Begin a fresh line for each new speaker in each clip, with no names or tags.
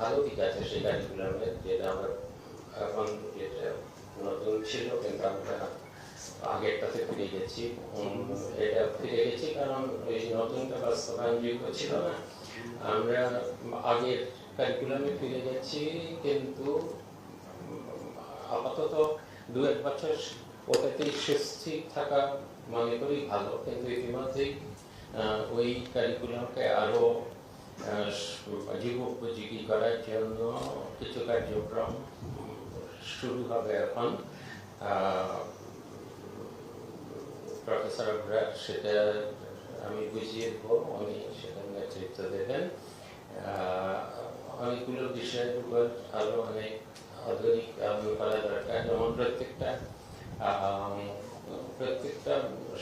ভালো দিক আছে সেই কারিকুলামে যেটা আমরা এখন যেটা নতুন ছিল কিন্তু আমরা আগেরটাতে ফিরে গেছি এটা ফিরে গেছি কারণ এই নতুনটা বাস্তবায়নযোগ্য ছিল না আমরা আগের কারিকুলামে ফিরে গেছি, কিন্তু আপাতত দু এক বছর ওটাতেই সুস্থির থাকা মনে করি, ভালো, কিন্তু ইতিমধ্যেই ওই কারিকুলামকে আরও আহ, উপযোগী করার জন্য কিছু কার্যক্রম শুরু হবে এখন। প্রফেসর অগ্রার সেটা আমি বুঝিয়ে দেবো উনি সেটা নেতৃত্ব দেবেন। অনেকগুলো বিষয়ের উপর আরও অনেক আধুনিক আলোচনা করা দরকার। যেমন প্রত্যেকটা প্রত্যেকটা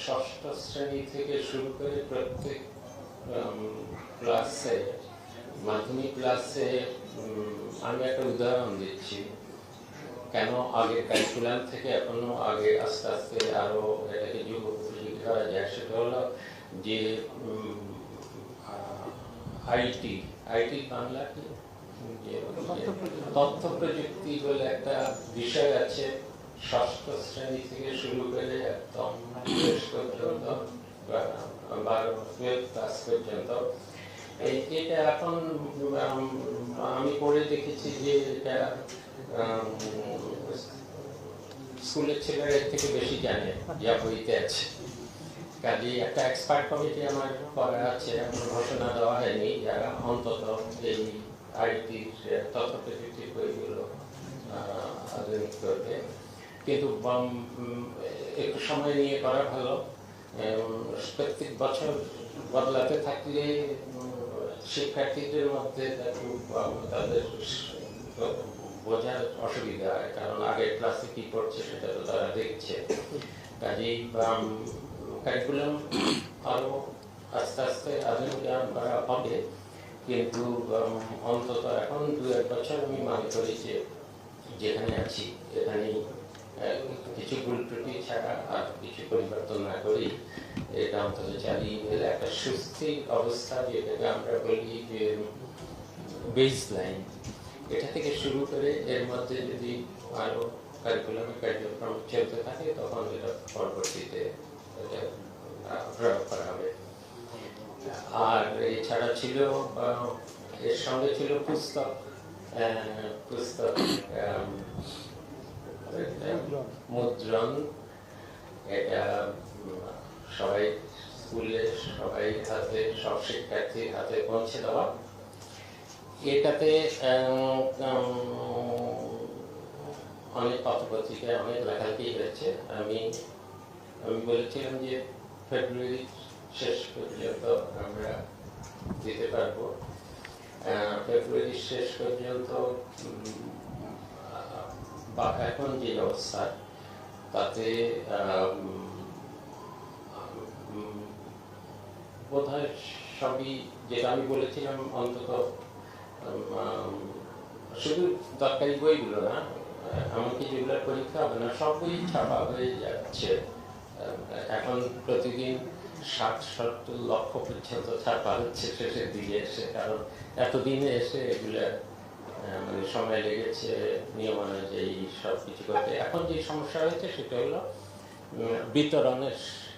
ষষ্ঠ শ্রেণি থেকে শুরু করে প্রত্যেক ক্লাসে মাধ্যমিক ক্লাসে আমি একটা উদাহরণ দিচ্ছি। কেন আগে কারিকুলাম থেকে এখনও আগে আস্তে আস্তে আরও এটাকে যুগ উপযোগী করা যায় সেটা হলো যে আইটি আইটি বাংলা কি? তথ্য প্রযুক্তি বলে একটা বিষয় আছে। ষষ্ঠ শ্রেণি থেকে শুরু করে একদম শেষ পর্যন্ত আমি পড়ে দেখেছি যে এটা স্কুলের ছেলেরা এর থেকে বেশি জানে, যা বইতে আছে। কাজে একটা এক্সপার্ট কমিটি আমার করা আছে এখনও ঘোষণা দেওয়া হয়নি, যারা অন্তত এই আইটি তথ্য প্রযুক্তির বইগুলো আধুনিক করবে। কিন্তু একটু সময় নিয়ে করা ভালো প্রত্যেক বছর বদলাতে থাকলে শিক্ষার্থীদের মধ্যে তাদের বোঝার অসুবিধা হয়, কারণ আগের ক্লাসে কি পড়ছে সেটা তো তারা দেখছে। কাজেই কারিকুলাম আরও আস্তে আস্তে আধুনিকায়ন করা হবে। কিন্তু অন্তত এখন দু এক বছর আমি মনে করি যে যেখানে আছি, এখানেই কিছু ত্রুটি ছাড়া আর কিছু পরিবর্তন না করেই এটা অন্তত চালিয়ে গেলে একটা সুস্থির অবস্থা যেটাকে আমরা বলি যে বেস লাইন এটা থেকে শুরু করে এর মধ্যে যদি আরও কারিকুলামের কার্যক্রম চলতে থাকে, তখন এটা পরবর্তীতে এটা প্রয়োগ করা হবে। আর এছাড়া ছিল এর সঙ্গে ছিল পুস্তক। পুস্তক মুদ্রণ এটা সবাই স্কুলে, সবাই হাতে, সব শিক্ষার্থীর হাতে পৌঁছে দেওয়া। এটাতে অনেক পত্রপত্রিকায় অনেক লেখালেখি হয়েছে। আমি আমি বলেছিলাম যে ফেব্রুয়ারি শেষ পর্যন্ত আমরা দিতে পারব। ফেব্রুয়ারি শেষ পর্যন্ত বা এখন যে অবস্থা, তাতে বোধ হয় সবই যেটা আমি বলেছিলাম অন্তত শুধু দরকারি বইগুলো না, এমনকি যেগুলোর পরীক্ষা হবে না সব বই ছাপা হয়ে যাচ্ছে। এখন প্রতিদিন ষাট, সত্তর লক্ষ পর্যন্ত ছাপা হচ্ছে শেষের দিকে এসে, কারণ এতদিনে এসে এগুলো মানে সময় লেগেছে সব কিছু করতে। এখন যে সমস্যা হয়েছে সেটা হলো বিতরণের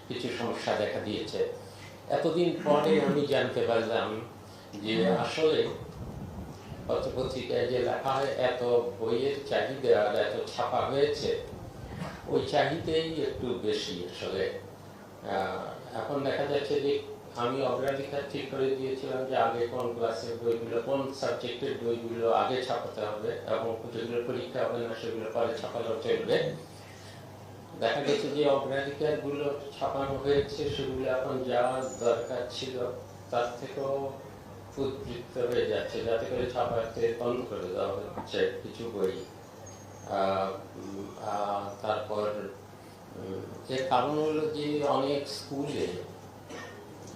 কিছু সমস্যা দেখা দিয়েছে। এতদিন পরে আমি জানতে পারলাম যে আসলে পত্রপত্রিকায় যে লেখা হয়, এত বইয়ের চাহিদা আর এত ছাপা হয়েছে, ওই চাহিদাই একটু বেশি আসলে। এখন দেখা যাচ্ছে যে আমি অগ্রাধিকার ঠিক করে দিয়েছিলাম যে আগে কোন ক্লাসের বইগুলো, কোন সাবজেক্টের বইগুলো আগে ছাপাতে হবে এবং যেগুলো পরীক্ষা হবে না সেগুলো পরে ছাপালেও চলবে। দেখা গেছে যে অগ্রাধিকারগুলো ছাপানো হয়েছে, সেগুলো এখন যা দরকার ছিল তার থেকেও উদ্বৃত্ত হয়ে যাচ্ছে। যাতে করে ছাপাতে বন্ধ করে দেওয়া হচ্ছে কিছু বই। তারপর এর কারণ হলো যে অনেক স্কুলে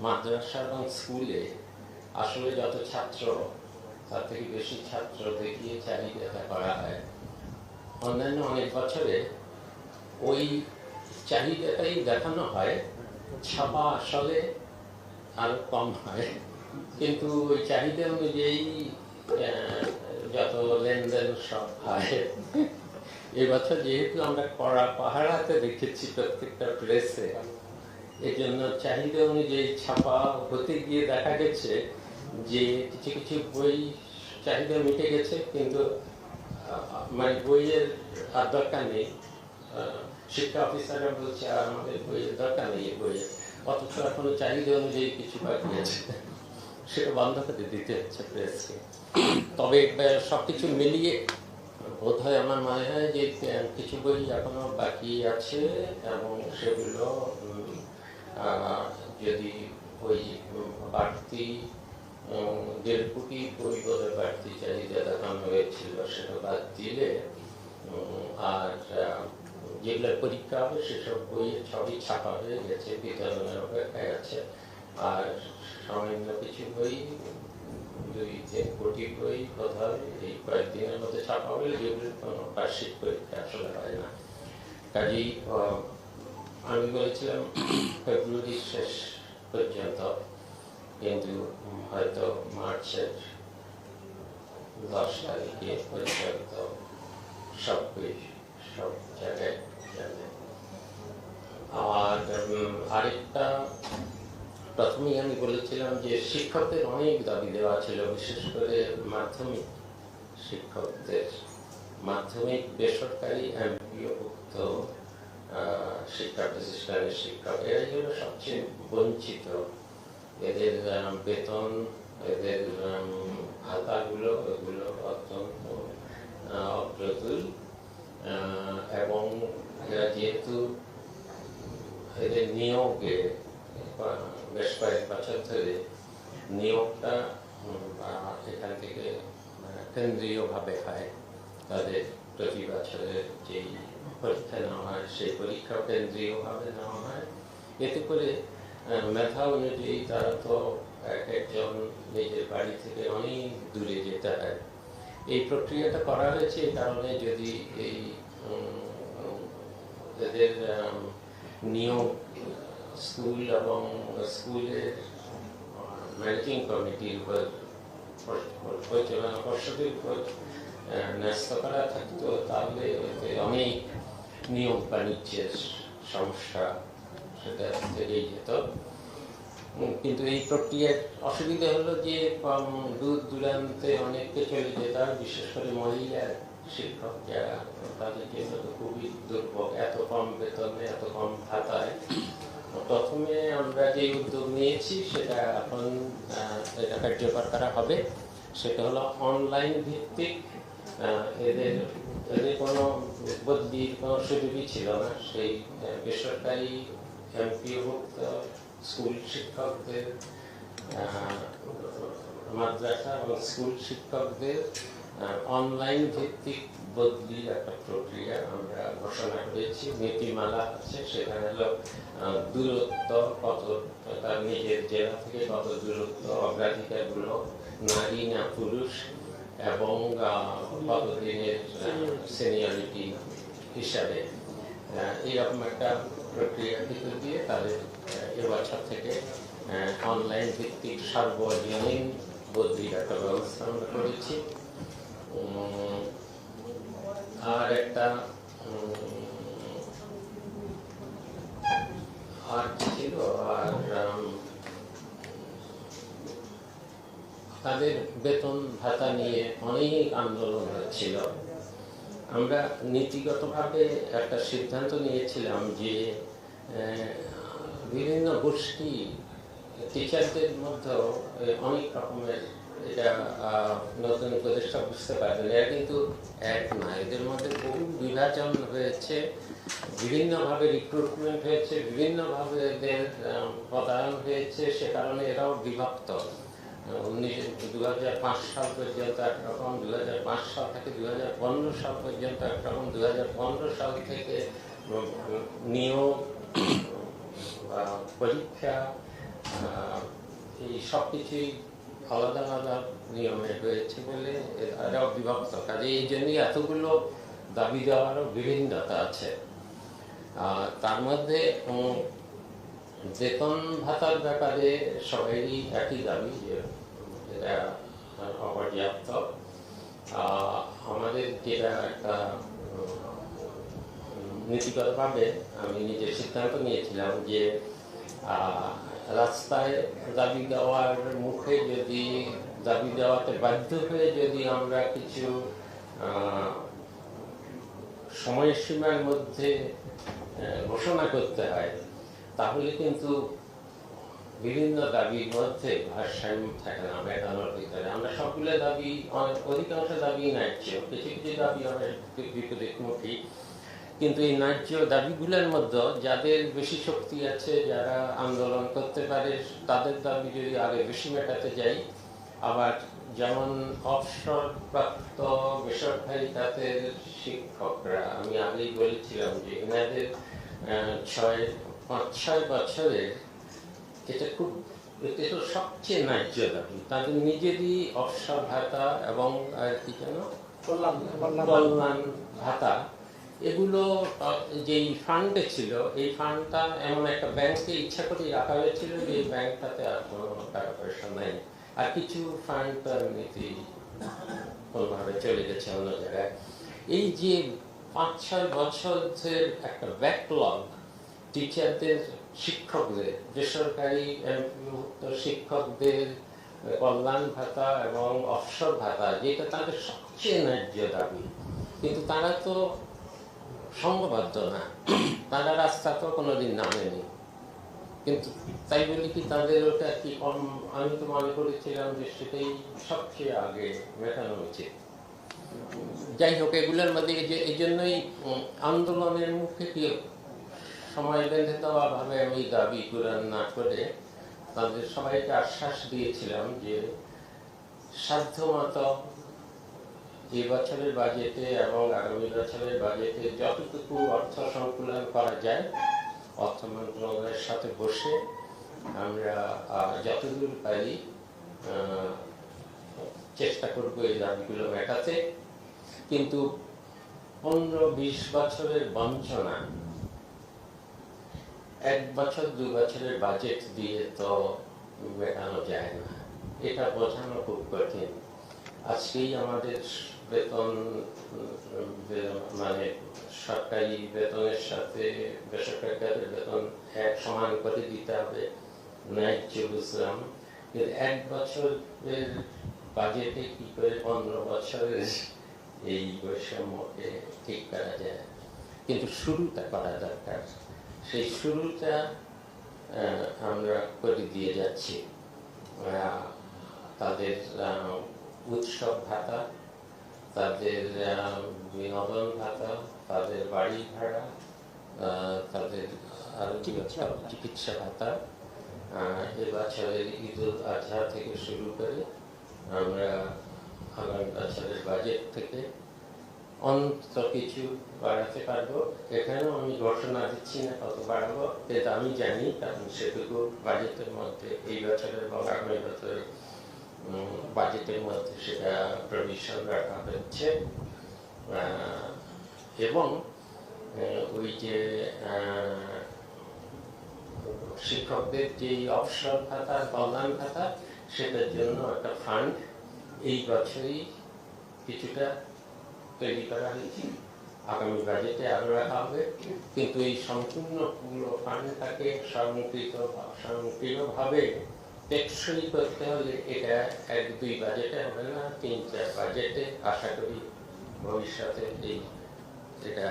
মাদ্রাসা এবং স্কুলে আসলে যত ছাত্র, তার থেকে বেশি ছাত্র দেখিয়ে চাহিদাটা করা হয়। অন্যান্য অনেক বছরে ওই চাহিদাটাই দেখানো হয়, ছাপা আসলে আরও কম হয়। কিন্তু ওই চাহিদা অনুযায়ী যত লেনদেন সব হয়। এবছর যেহেতু আমরা কড়া পাহারাতে দেখেছি প্রত্যেকটা প্রেসে এই জন্য চাহিদা অনুযায়ী ছাপা হতে গিয়ে দেখা গেছে যে কিছু কিছু বই চাহিদা মিটে গেছে, কিন্তু মানে বইয়ের আর দরকার নেই। শিক্ষা অফিসাররা বলছে, আর আমাদের বইয়ের দরকার নেই এই বইয়ের। অথচ এখনও চাহিদা অনুযায়ী কিছু বাকি আছে। সেটা বন্ধ করে দিতে হচ্ছে প্রেসকে। তবে সব কিছু মিলিয়ে বোধ হয় আমার মনে হয় যে, কিছু বই এখনও বাকি আছে এবং সেগুলো যদি ওই বাড়তি দেড় কোটি বই বাড়তি চাহিদা দেখানো হয়েছিল, সেটা বাদ দিলে আর যেগুলো পরীক্ষা হবে, সেসব বই সবই ছাপা হয়ে গেছে, বিতরণের অপেক্ষায় আছে। আর সামান্য কিছু বই, দুই তিন কোটি বই বোধহয় এই কয়েকদিনের মধ্যে ছাপা হবে, যেগুলো কোনো বার্ষিক পরীক্ষা আসলে হয় না। কাজেই আমি বলেছিলাম, ফেব্রুয়ারি শেষ পর্যন্ত, কিন্তু হয়তো মার্চের দশ তারিখে পর্যন্ত সব সব আরেকটা, প্রথমেই আমি বলেছিলাম যে শিক্ষকদের অনেক দাবি দেওয়া ছিল, বিশেষ করে মাধ্যমিক শিক্ষকদের। মাধ্যমিক, বেসরকারি এমপিওভুক্ত শিক্ষা প্রতিষ্ঠানের শিক্ষক এরাই হলো সবচেয়ে বঞ্চিত। এদের বেতন, এদের ভাতাগুলো, এগুলো অত্যন্ত অপ্রতুল। এবং এরা যেহেতু এদের নিয়োগে বেশ কয়েক বছর ধরে নিয়োগটা এখান থেকে কেন্দ্রীয়ভাবে হয়। তাদের প্রতি বছরের যেই পরীক্ষা নেওয়া হয় সেই পরীক্ষাও কেন্দ্রীয়ভাবে নেওয়া হয় এতে করে মেধা অনুযায়ী তারা তো এক একজন নিজের বাড়ি থেকে অনেক দূরে যেতে হয় এই প্রক্রিয়াটা করা হয়েছে এই কারণে যদি এই এদের নিয়োগ স্কুল এবং স্কুলের ম্যানেজিং কমিটির উপর পরিচালনা পর্ষদের উপর ন্যস্ত করা থাকতো তাহলে অনেক নিয়োগ বাণিজ্যের সমস্যা সেটা থেকেই যেত কিন্তু এই প্রক্রিয়ার অসুবিধা হলো যে দূর দূরান্তে অনেককে চলে যেত আর বিশেষ করে মহিলা শিক্ষক যারা তাদের জন্য তো খুবই দুর্ভোগ, এত কম বেতনে, এত কম ভাতায়। প্রথমে আমরা যে উদ্যোগ নিয়েছি, সেটা এখন এটা কার্যকর করা হবে। সেটা হলো অনলাইন ভিত্তিক এদের এদের কোনো বদলির কোনো সুযোগই ছিল না সেই বেসরকারি এমপিভুক্ত স্কুল শিক্ষকদের মাদ্রাসা এবং স্কুল শিক্ষকদের অনলাইন ভিত্তিক বদলির একটা প্রক্রিয়া আমরা ঘোষণা করেছি নীতিমালা আছে সেখানে হলো দূরত্ব কত তার নিজের জেলা থেকে কত দূরত্ব অগ্রাধিকারগুলো নারী না পুরুষ এবং কতদিনের সিনিয়রিটি হিসাবে এইরকম একটা প্রক্রিয়ার ভিতর দিয়ে তাদের এবছর থেকে অনলাইন ভিত্তিক সার্বজনীন বদলির একটা ব্যবস্থা আমরা করেছি। আর একটা আর ছিল, আর তাদের বেতন ভাতা নিয়ে অনেক আন্দোলন হচ্ছিল আমরা নীতিগতভাবে একটা সিদ্ধান্ত নিয়েছিলাম যে বিভিন্ন গোষ্ঠী টিচারদের মধ্যেও অনেক রকমের এটা নতুন উপদেষ্টা বুঝতে পারবেন। এরা কিন্তু এক না, এদের মধ্যে বহু বিভাজন হয়েছে। বিভিন্নভাবে রিক্রুটমেন্ট হয়েছে, বিভিন্নভাবে এদের পদায়ন হয়েছে। সে কারণে এরাও বিভক্ত। দু হাজার পাঁচ সাল পর্যন্ত একরকম দু হাজার পাঁচ সাল থেকে দু হাজার পনেরো সাল পর্যন্ত একরকম দু হাজার পনেরো সাল থেকে নিয়োগ পরীক্ষা এই সব কিছুই আলাদা আলাদা নিয়মে হয়েছে বলে এরাও বিভক্ত। কাজে এই জন্যই এতগুলো দাবি দেওয়ারও বিভিন্নতা আছে। তার মধ্যে বেতন ভাতার ব্যাপারে সবারই একই দাবি যে এটা অপর্যাপ্ত আমাদের যেটা একটা নীতিগতভাবে আমি নিজের সিদ্ধান্ত নিয়েছিলাম যে রাস্তায় দাবি দেওয়ার মুখে যদি, দাবি দেওয়াতে বাধ্য হয়ে যদি আমরা কিছু সময়সীমার মধ্যে ঘোষণা করতে হয় তাহলে কিন্তু বিভিন্ন দাবির মধ্যে ভারসাম্য থাকে না মেটানোর ভিতরে। আমরা সবগুলো দাবি, অনেক অধিকাংশ দাবি ন্যায্য। কিছু কিছু দাবি অনেক বিপরীতমুখী কিন্তু এই ন্যায্য দাবিগুলোর মধ্যে যাদের বেশি শক্তি আছে, যারা আন্দোলন করতে পারে, তাদের দাবি যদি আগে বেশি মেটাতে যাই, আবার যেমন অবসর প্রাপ্ত বেসরকারি খাতের শিক্ষকরা, আমি আগেই বলেছিলাম যে এনাদের ছয় পাঁচ ছয় বছরের এটা খুব এটা তো সবচেয়ে ন্যায্য দাবি তাদের নিজেরই অবসর ভাতা এবং আর কি যেন? কল্যাণ ভাতা। এগুলো যেই ফান্ডে ছিল এই ফান্ডটা এমন একটা ব্যাংকে ইচ্ছা করে রাখা হয়েছিল যে এই ব্যাংকটাতে আর কোনো টাকা পয়সা নেই। আর কিছু ফান্ড তো এমনিতেই কোনোভাবে চলে গেছে অন্য জায়গায়। এই যে পাঁচ ছয় বছরের একটা ব্যাকলগ টিচারদের শিক্ষকদের, বেসরকারি শিক্ষকদের, কল্যাণ ভাতা এবং অবসর ভাতা, যেটা তাদের সবচেয়ে ন্যায্য দাবি। কিন্তু তারা তো সংঘবদ্ধ না। তারা রাস্তা তো কোনোদিন নামেনি। কিন্তু তাই বলি কি তাদের ওটা কি আমি তো মনে করেছিলাম যে সেটাই সবচেয়ে আগে মেটানো উচিত। যাই হোক, এগুলোর মধ্যে যে এই জন্যই আন্দোলনের মুখে কি সময় বেঁধে দেওয়া ভাবে আমি দাবি পূরণ না করে তাদের সবাইকে আশ্বাস দিয়েছিলাম যে সাধ্যমতো এই বছরের বাজেটে এবং আগামী বছরের বাজেটে যতটুকু অর্থ সংকুলন করা যায়, অর্থ মন্ত্রণালয়ের সাথে বসে আমরা যতদূর পারি চেষ্টা করব এই দাবিগুলো মেটাতে। কিন্তু পনেরো বিশ বছরের বঞ্চনা এক বছর, দু বছরের বাজেট দিয়ে তো মেটানো যায় না। এটা বোঝানো খুব কঠিন। আজকেই আমাদের বেতন মানে সরকারি বেতনের সাথে বেসরকারি বেতন এক সমান করে দিতে হবে। ন্যায্য বুঝলাম কিন্তু এক বছরের বাজেটে কি করে পনেরো বছরের এই বৈষম্যকে ঠিক করা যায়? কিন্তু শুরুটা করা দরকার। সেই শুরুটা আমরা করে দিয়ে যাচ্ছি তাদের উৎসব ভাতা তাদের বিনোদন ভাতা তাদের বাড়ি ভাড়া তাদের আরও
চিকিৎসা ভাতা।
চিকিৎসা ভাতা আহ, এবছরের ঈদ উল আজহা থেকে শুরু করে আমরা আগামী বছরের বাজেট থেকে অন্তত কিছু বাড়াতে পারব। এখানেও আমি ঘোষণা দিচ্ছি না কত বাড়াবো। এটা আমি জানি, কারণ সেটুকু বাজেটের মধ্যে, এই বছরের এবং আগামী বছরের বাজেটের মধ্যে সেটা প্রভিশন রাখা হচ্ছে এবং ওই যে শিক্ষকদের যে অবসর ভাতা কল্যাণ ভাতা, সেটার জন্য একটা ফান্ড এই বছরই কিছুটা তৈরি করা হয়েছে আগামী বাজেটে আরও রাখা হবে। কিন্তু এই সম্পূর্ণ পুরো ফান্ডটাকে সংকৃত সংক্রিয়ভাবে টেকসই করতে হলে এটা এক দুই বাজেটে হবে না, তিন চার বাজেটে আশা করি ভবিষ্যতে এই এটা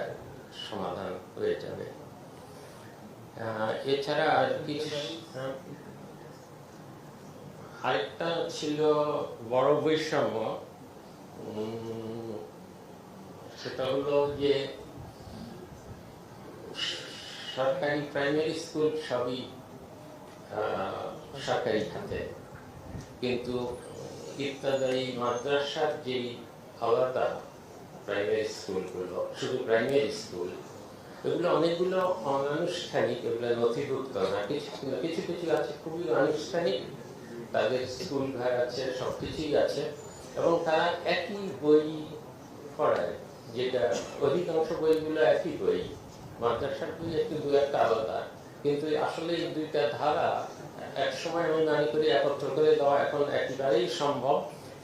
সমাধান হয়ে যাবে। এছাড়া আর কিছু হ্যাঁ। আরেকটা ছিল বড় বৈষম্য। সেটা হলো যে সরকারি প্রাইমারি স্কুল সবই সরকারি খাতে। কিন্তু ইত্যাদি মাদ্রাসার যে আলাদা প্রাইমারি স্কুলগুলো শুধু প্রাইমারি স্কুল এগুলো অনেকগুলো অনানুষ্ঠানিক, এগুলো নথিভুক্ত না। কিছু কিছু কিছু আছে খুবই আনুষ্ঠানিক। তাদের স্কুল ঘর আছে সব কিছুই আছে। এবং তারা একই বই পড়ায়। যেটা অধিকাংশ বইগুলো একই বই, মাদ্রাসার বই একটু দু একটা আলাদা। কিন্তু আসলে এই দুইটা ধারা এক সময় আমি মনে করি একত্র করে দেওয়া এখন একেবারেই সম্ভব।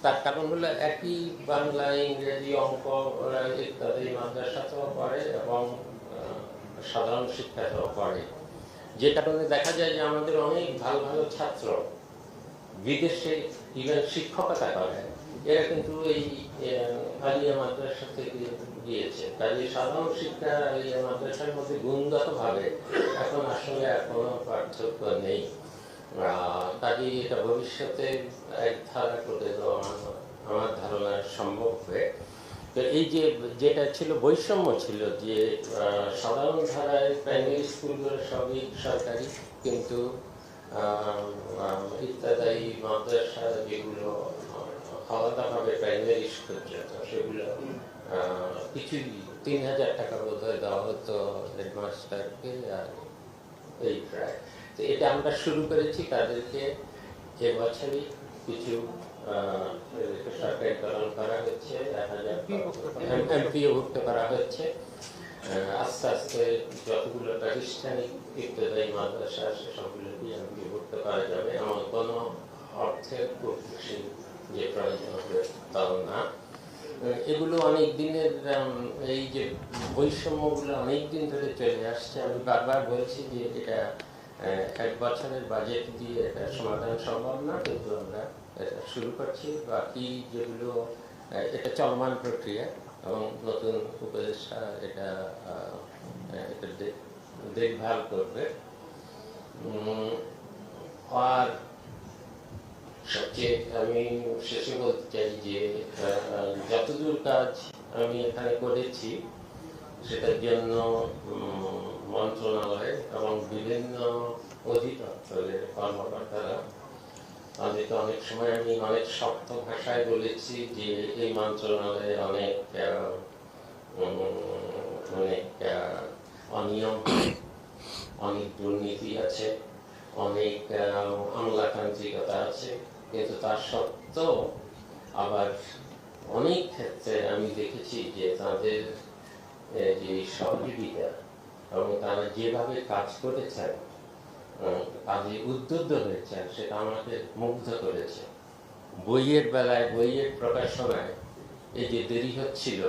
তার কারণ হলো একই বাংলা, ইংরেজি, অঙ্ক ইত্যাদি মাদ্রাসাতেও পড়ে এবং সাধারণ শিক্ষাতেও পড়ে। যে কারণে দেখা যায় যে আমাদের অনেক ভালো ভালো ছাত্র বিদেশে ইভেন শিক্ষকতা করে এরা কিন্তু এই আলিয়া মাদ্রাসা থেকে গিয়েছে। কাজে সাধারণ শিক্ষা আলিয়া মাদ্রাসার মধ্যে গুণগত ভাবে এখন আসলে আর কোনো পার্থক্য নেই। কাজেই এটা ভবিষ্যতে এক ধারা করে আমার- ধারণা সম্ভব হবে। তো এই যে, যেটা ছিল বৈষম্য ছিল যে সাধারণ ধারায় প্রাইমারি স্কুলগুলো সবই সরকারি, কিন্তু ইত্যাদি মাদ্রাসা যেগুলো আলাদাভাবে প্রাইমারি স্কুল যেত সেগুলো আহ, কিছু তিন হাজার টাকা বোধ হয় দেওয়া হতো হেডমাস্টারকে আর এই প্রায়। তো এটা আমরা শুরু করেছি তাদেরকে এবছরই কিছু সরকারিকরণ করা হচ্ছে এক হাজার এমপিও করা হচ্ছে। আস্তে আস্তে যতগুলো প্রাতিষ্ঠানিক ইত্যাদি মাদ্রাসা আছে সবগুলোকে এমপিও ভুক্ত করা যাবে। এমন কোনো অর্থের খুব যে প্রয়োজন হবে তাও না এগুলো অনেক দিনের এই যে বৈষম্যগুলো অনেক দিন ধরে চলে আসছে। আমি বারবার বলছি যে এটা এক বছরের বাজেট দিয়ে এটা সমাধান সম্ভব না, কিন্তু আমরা এটা শুরু করছি। বাকি যেগুলো এটা চলমান প্রক্রিয়া এবং নতুন উপদেষ্টা এটা এটা দেখ- দেখভাল করবে। আর সবচেয়ে আমি শেষে বলতে চাই যে যতদূর কাজ আমি এখানে করেছি, সেটার জন্য মন্ত্রণালয় এবং বিভিন্ন অধিদপ্তরের কর্মকর্তারা তাদেরকে অনেক সময় আমি অনেক শক্ত ভাষায় বলেছি যে, এই মন্ত্রণালয়ে অনেক অনেক অনিয়ম, অনেক দুর্নীতি আছে, অনেক আমলাতান্ত্রিকতা আছে কিন্তু তার সত্ত্বেও আবার অনেক ক্ষেত্রে আমি দেখেছি যে তাদের যে সহযোগিতা এবং তারা যেভাবে কাজ করেছেন কাজে উদ্বুদ্ধ হয়েছেন, সেটা আমাকে মুগ্ধ করেছে। বইয়ের বেলায়, বইয়ের প্রকাশনায় এই যে দেরি হচ্ছিল,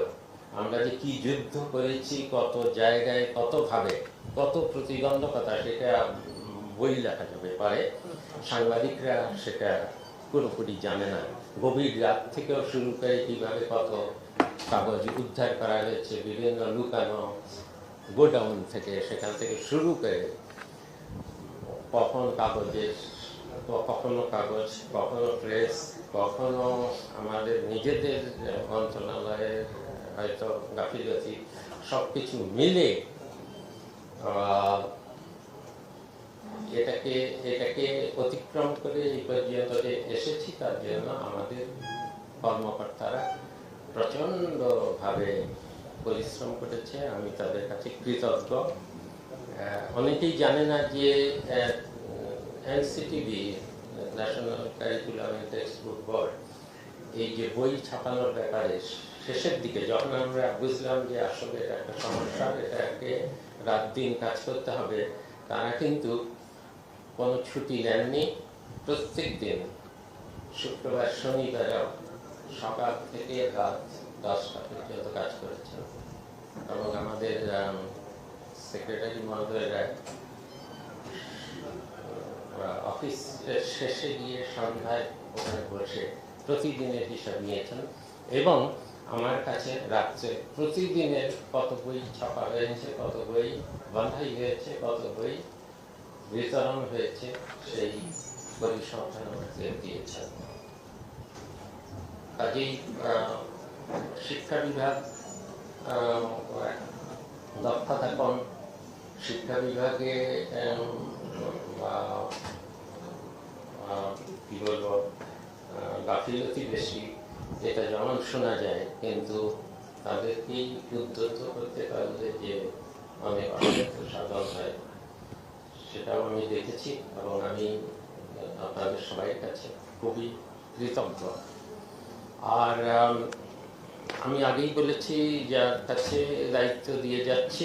আমরা যে কি যুদ্ধ করেছি, কত জায়গায় কত ভাবে কত প্রতিবন্ধকতা, সেটা বই লেখা যাবে পারে। সাংবাদিকরা সেটা পুরোপুরি জানে না। গভীর রাত থেকেও শুরু করে কীভাবে কত কাগজ উদ্ধার করা হয়েছে, বিভিন্ন লুকানো গোডাউন থেকে, সেখান থেকে শুরু করে কখন কাগজের কখনো কাগজ, কখনো প্রেস, কখনো আমাদের নিজেদের মন্ত্রণালয়ের হয়তো গাফিলতি সব কিছু মিলে এটাকে এটাকে অতিক্রম করে এই পর্যন্ত যে এসেছি, তার জন্য আমাদের কর্মকর্তারা প্রচণ্ড ভাবে পরিশ্রম করেছে, আমি তাদের কাছে কৃতজ্ঞ। অনেকেই জানে না যে NCTB, national curriculum text board, এই যে বই ছাপানোর ব্যাপারে শেষের দিকে যখন আমরা বুঝলাম যে আসলে এটা একটা সমস্যা, এটাকে রাত দিন কাজ করতে হবে, তারা কিন্তু কোনো ছুটি নেননি, প্রত্যেক দিন, শুক্রবার শনিবারও সকাল থেকে রাত দশটা পর্যন্ত কাজ করেছেন। এবং আমাদের সেক্রেটারি মহোদয়রা অফিস শেষে গিয়ে সন্ধ্যায় ওখানে বসে প্রতিদিনের হিসাব নিয়েছেন এবং আমার কাছে রাত্রে প্রতিদিনের কত বই ছাপা হয়েছে, কত বই বাঁধাই হয়েছে, কত বই বিতরণ হয়েছে সেই পরিসংখ্যান আমাকে দিয়েছেন কাজেই শিক্ষা বিভাগ আহ, দক্ষতা কম। শিক্ষা বিভাগে কি বলব গাফিলতি বেশি এটা যেমন শোনা যায় কিন্তু তাদেরকেই উদ্যত করতে পারলে যে অনেক অনেক সাধন হয় সেটাও আমি দেখেছি এবং আমি আপনাদের সবাইয়ের কাছে খুবই কৃতজ্ঞ। আর, আমি আগেই বলেছি যার কাছে দায়িত্ব দিয়ে যাচ্ছি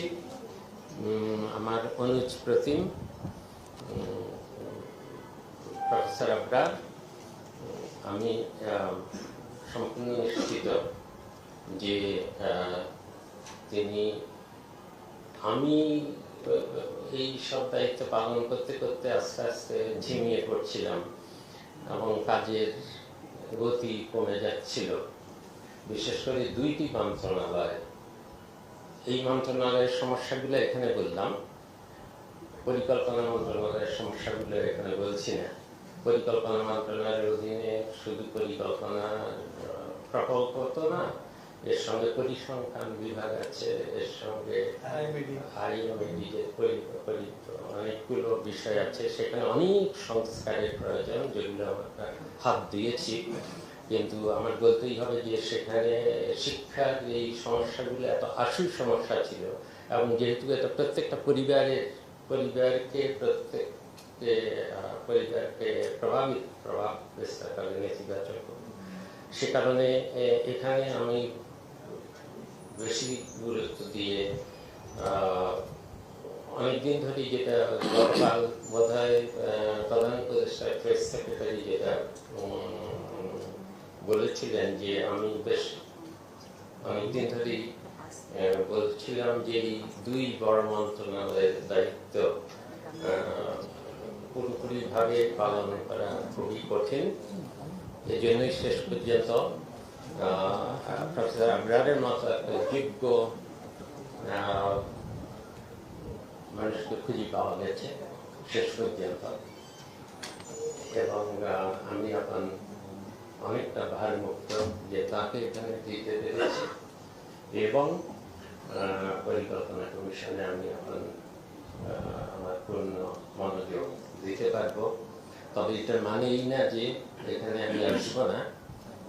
আমার অনুজ প্রতিম প্রফেসর আবরা আমি সম্পূর্ণ নিশ্চিত যে তিনি আমি এই সব দায়িত্ব পালন করতে করতে আস্তে আস্তে ঝিমিয়ে পড়ছিলাম এবং কাজের গতি কমে যাচ্ছিল। বিশেষ করে দুইটি মন্ত্রণালয়। এই মন্ত্রণালয়ের সমস্যাগুলো এখানে বললাম। পরিকল্পনা মন্ত্রণালয়ের সমস্যাগুলো এখানে বলছি না। পরিকল্পনা মন্ত্রণালয়ের অধীনে শুধু পরিকল্পনা প্রকল্প তো না এর সঙ্গে পরিসংখ্যান বিভাগ আছে এর সঙ্গে অনেকগুলো বিষয় আছে। সেখানে অনেক সংস্কারের প্রয়োজন যেগুলো আমরা হাত দিয়েছি। কিন্তু আমার বলতেই হবে যে সেখানে শিক্ষার এই সমস্যাগুলো এত আশু সমস্যা ছিল এবং যেহেতু এটা প্রত্যেকটা পরিবারের পরিবারকে প্রত্যেককে আহ, পরিবারকে প্রভাবিত প্রভাব বিস্তার করে নেতিবাচক। সে কারণে এখানে আমি বেশি গুরুত্ব দিয়ে অনেকদিন ধরে যেটা গতকাল বোধ হয় প্রধান উপদেষ্টা প্রেস সেক্রেটারি যেটা বলেছিলেন যে আমি বেশ অনেকদিন ধরেই বলছিলাম যে এই দুই বড় মন্ত্রণালয়ের দায়িত্ব পুরোপুরিভাবে পালন করা খুবই কঠিন। এই জন্যই শেষ পর্যন্ত প্রফেসর আবরারের মতো একটা যোগ্য মানুষকে খুঁজে পাওয়া গেছে শেষ পর্যন্ত। এবং আহ, আমি এখন অনেকটা ভারমুক্ত যে তাকে এখানে দিতে পেরেছি। এবং আহ, পরিকল্পনা কমিশনে আমি এখন আহ, আমার পূর্ণ মনোযোগ দিতে পারব। তবে এটার মানে এই না যে এখানে আমি আসব না।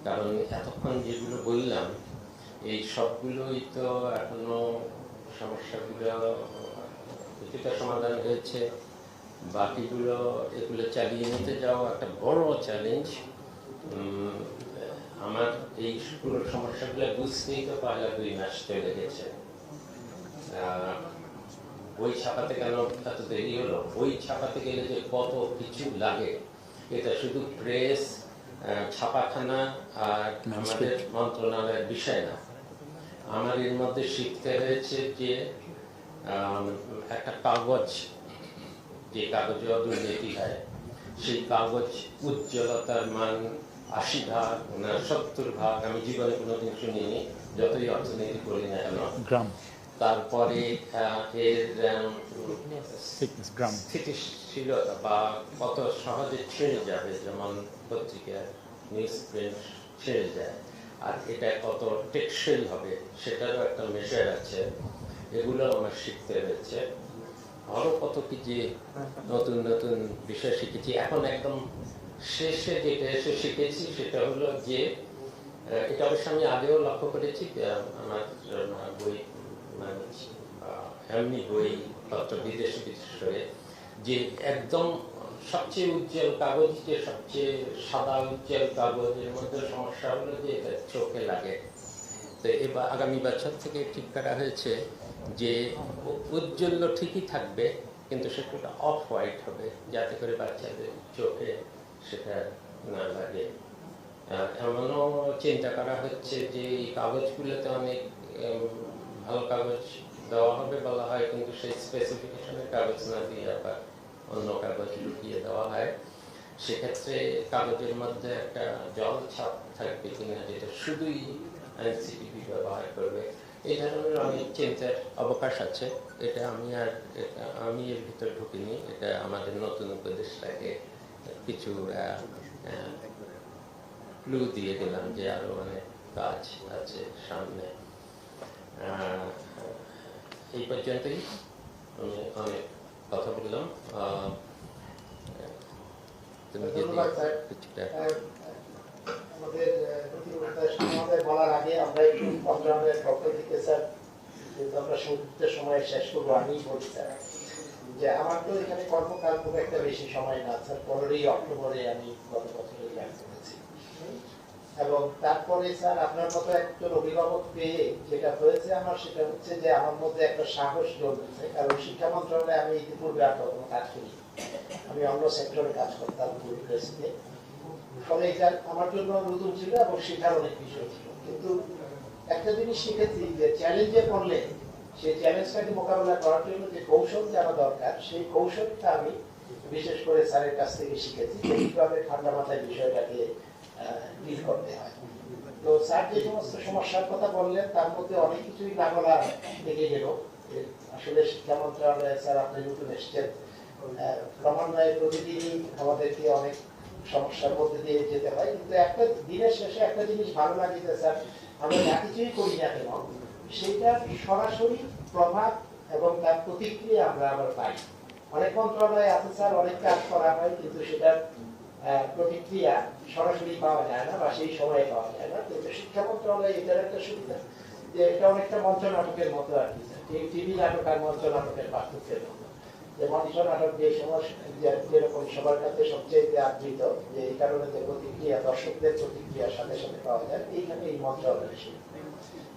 কারণ এতক্ষণ যেগুলো বললাম, এই সবগুলোই তো এখনও সমস্যাগুলো কিছুটা সমাধান হয়েছে। বাকিগুলো এগুলো চালিয়ে নিতে যাওয়া একটা বড় চ্যালেঞ্জ আমার এই পুরো সমস্যাগুলো বুঝতেই তো পয়লা দুই মাস চলে গেছে। বই ছাপাতে কেন এত দেরি হলো বই ছাপাতে গেলে যে কত কিছু লাগে, এটা শুধু প্রেস ছাপাখানা আর আমাদের মন্ত্রণালয়ের বিষয় না। আমার এর মধ্যে শিখতে হয়েছে যে একটা কাগজ যে কাগজে দুর্নীতি হয় সেই কাগজ উজ্জ্বলতার মান আশি ভাগ না সত্তর ভাগ আমি জীবনে কোনোদিন শুনিনি যতই অর্থনীতি করি না কেন।
গ্রাম।
তারপরে এর স্থিতিশীলতা বা কত সহজে ছেড়ে যাবে যেমন পত্রিকার নিউজ প্রিন্ট ছেড়ে যায়। আর এটা কত টেকসই হবে সেটারও একটা মেজার আছে। এগুলো আমার শিখতে হয়েছে। আরও কত কি যে নতুন নতুন বিষয় শিখেছি। এখন একদম শেষে যেটা এসে শিখেছি সেটা হলো যে এটা অবশ্য আমি আগেও লক্ষ্য করেছি আমার বই এমনি বিদেশি করে যে একদম সবচেয়ে উজ্জ্বল কাগজ, যে সবচেয়ে সাদা উজ্জ্বল কাগজের মধ্যে সমস্যা হলো যে এটা চোখে লাগে। তো এবার আগামী বছর থেকে ঠিক করা হয়েছে যে ঠিকই থাকবে, কিন্তু সেটা অফ হোয়াইট হবে, যাতে করে বাচ্চাদের চোখে সেটা না লাগে। এমনও চিন্তা করা হচ্ছে যে এই কাগজগুলোতে অনেক ভালো কাগজ দেওয়া হবে বলা হয়, কিন্তু সেই স্পেসিফিকেশনের কাগজ না দিয়ে আবার অন্য কাগজ লুকিয়ে দেওয়া হয়। সেক্ষেত্রে কাগজের মধ্যে একটা জল ছাপ থাকবে কিনা, যেটা শুধুই এনসিটিভি ব্যবহার করবে, এই ধরনের অনেক চিন্তার অবকাশ আছে। এটা আমি আর আমি এর ভিতর ঢুকিনি, এটা আমাদের নতুন উপদেশটাকে কিছু ক্লু দিয়ে গেলাম যে আরও অনেক কাজ আছে সামনে। এই পর্যন্তই। আমি অনেক কথা বললাম। তুমি
আমাদের বলার আগে আমরা একটু সংগ্রামের পক্ষ থেকে স্যার যেহেতু আমরা সমুদ্রের সময় শেষ করব আমি বলি স্যার যে আমার তো এখানে কর্মকাল খুব একটা বেশি সময় না স্যার। পনেরোই অক্টোবরে আমি গত বছরে জয়েন করেছি। এবং তারপরে স্যার, আপনার মতো একজন অভিভাবক পেয়ে যেটা হয়েছে আমার, সেটা হচ্ছে যে আমার মধ্যে একটা সাহস জন্মেছে, কারণ শিক্ষা মন্ত্রণালয়ে আমি ইতিপূর্বে আর কখনো কাজ করি আমি অন্য সেক্টরে কাজ করতাম ফলে এটা আমার জন্য নতুন ছিল এবং শেখার অনেক বিষয় ছিল। কিন্তু একটা জিনিস শিখেছি যে চ্যালেঞ্জে পড়লে, সেই চ্যালেঞ্জটাকে মোকাবেলা করার জন্য যে কৌশল জানা দরকার, সেই কৌশলটা আমি বিশেষ করে স্যারের কাছ থেকে শিখেছি কীভাবে ঠান্ডা মাথায় বিষয়টাকে তো স্যার যে সমস্ত সমস্যার কথা বললেন তার মধ্যে অনেক কিছুই লেগে গেল আসলে শিক্ষা মন্ত্রণালয়ে স্যার আপনি নতুন এসছেন ক্রমান্বয়ে প্রতিদিনই আমাদেরকে অনেক সমস্যার মধ্যে দিয়ে যেতে হয় কিন্তু একটা দিনের শেষে একটা জিনিস ভালো লাগে যে স্যার আমরা যা কিছুই করি না কেন সরাসরি প্রভাব এবং তার প্রতিক্রিয়া আমরা আবার পাই অনেক মন্ত্রণালয়ে আছে স্যার অনেক কাজ করা হয় কিন্তু সেটার প্রতিক্রিয়া সরাসরি পাওয়া যায় না বা সেই সময়ে পাওয়া যায় না। শিক্ষা এটার একটা সুবিধা যে এটা অনেকটা মঞ্চ নাটকের মতো আর কি। টিভি নাটক আর মঞ্চ নাটকের পার্থক্যের মতো। যে মঞ্চ নাটক যে যেরকম সবার কাছে সবচেয়ে আদৃত যে এই কারণে যে প্রতিক্রিয়া, দর্শকদের প্রতিক্রিয়ার সাথে সাথে পাওয়া যায়, এইখানে এই মন্ত্রণালয় সুবিধা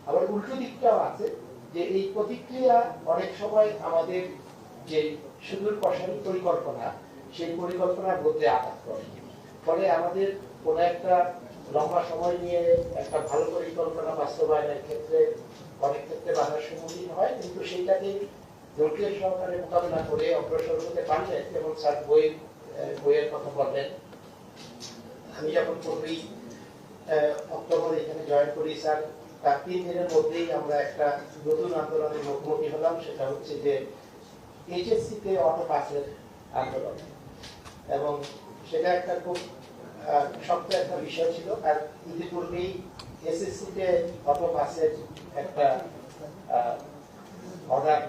আবার উল্টো দিকটাও আছে যে এই প্রতিক্রিয়া অনেক সময় আমাদের যে সুদূর প্রসারী পরিকল্পনা সেই পরিকল্পনার মধ্যে আঘাত করে। ফলে আমাদের কোনো একটা লম্বা সময় নিয়ে একটা ভালো পরিকল্পনা বাস্তবায়নের ক্ষেত্রে অনেক ক্ষেত্রে বাধার সম্মুখীন হয় কিন্তু সেইটাকে ধৈর্যের সহকারে মোকাবিলা করে অগ্রসর হতে পারলে যেমন স্যার বই বইয়ের কথা বললেন আমি যখন আহ, অক্টোবর এখানে জয়েন করি স্যার তার তিন দিনের মধ্যেই আমরা একটা নতুন আন্দোলনের মুখোমুখি হলাম সেটা হচ্ছে যে এইচএসসি তে অটো পাসের আন্দোলন। এবং সেটা একটা খুব শক্ত একটা বিষয় ছিল। আর ইতিপূর্বেই এসএসসি তে অটো পাসের একটা অর্ডার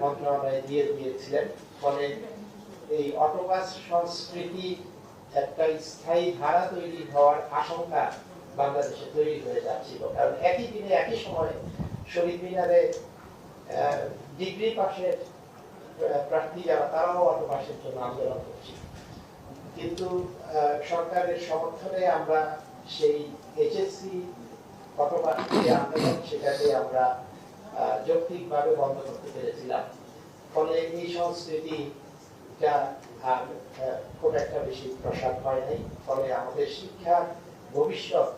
মন্ত্রণালয়ে দিয়ে দিয়েছিলেন। ফলে এই অটোপাস সংস্কৃতি একটা স্থায়ী ধারা তৈরি হওয়ার আশঙ্কা বাংলাদেশে তৈরি হয়ে যাচ্ছিল। কারণ একই দিনে, একই সময়ে শহীদ মিনারে ডিগ্রি পাশের প্রার্থী যারা, তারাও অটোপাসের জন্য আন্দোলন করছিল। কিন্তু সরকারের সমর্থনে আমরা সেই এইচএসসি যে আন্দোলন, সেটাকে আমরা যৌক্তিকভাবে বন্ধ করতে পেরেছিলাম। ফলে এই সংস্কৃতিটা আর খুব একটা বেশি প্রসার হয় নাই। ফলে আমাদের শিক্ষার ভবিষ্যৎ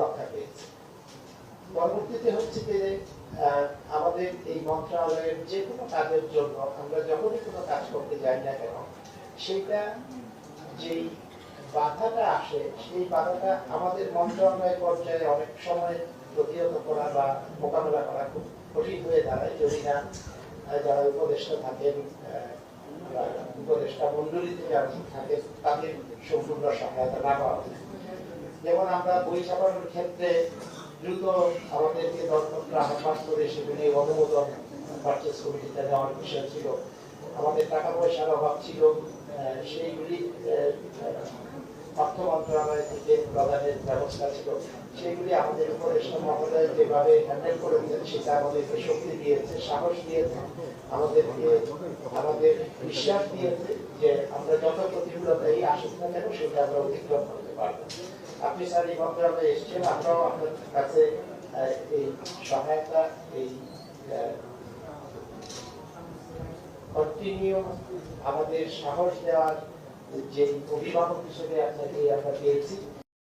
রক্ষা পেয়েছে। পরবর্তীতে হচ্ছে যে আমাদের এই মন্ত্রণালয়ের যে কোনো কাজের জন্য আমরা যখনই কোনো কাজ করতে যাই না কেন সেটা যেই বাধাটা আসে, সেই বাধাটা আমাদের মন্ত্রণালয় পর্যায়ে অনেক সময় প্রতিহত করা বা মোকাবেলা করা খুব কঠিন হয়ে দাঁড়ায়। যদি না যারা উপদেষ্টা থাকেন উপদেষ্টা মন্ডলীতে যারা থাকেন, তাদের সম্পূর্ণ সহায়তা না পাওয়া। যেমন আমরা বই ছাপানোর ক্ষেত্রে দ্রুত আমাদেরকে দরপত্র আহ্বান করে সেগুলি অনুমোদন পারচেস কমিটিতে নেওয়ার বিষয় ছিল। আমাদের টাকা পয়সার অভাব ছিল। সেইগুলি অর্থ মন্ত্রণালয় থেকে প্রদানের ব্যবস্থা ছিল সেগুলি আমাদের উপদেষ্টা মহোদয় যেভাবে হ্যান্ডেল করেছেন সেটা আমাদেরকে শক্তি দিয়েছে সাহস দিয়েছে আমাদেরকে আমাদের বিশ্বাস দিয়েছে যে আমরা যত প্রতিকূলতাই আসুক না কেন সেটা আমরা অতিক্রম করতে পারব আপনি স্যার এই মন্ত্রণালয়ে এসেছেন আমরাও আপনার কাছে এই সহায়তা এই কন্টিনিউ আমাদের সাহস দেওয়ার যে অভিভাবক হিসেবে আপনাকে আমরা পেয়েছি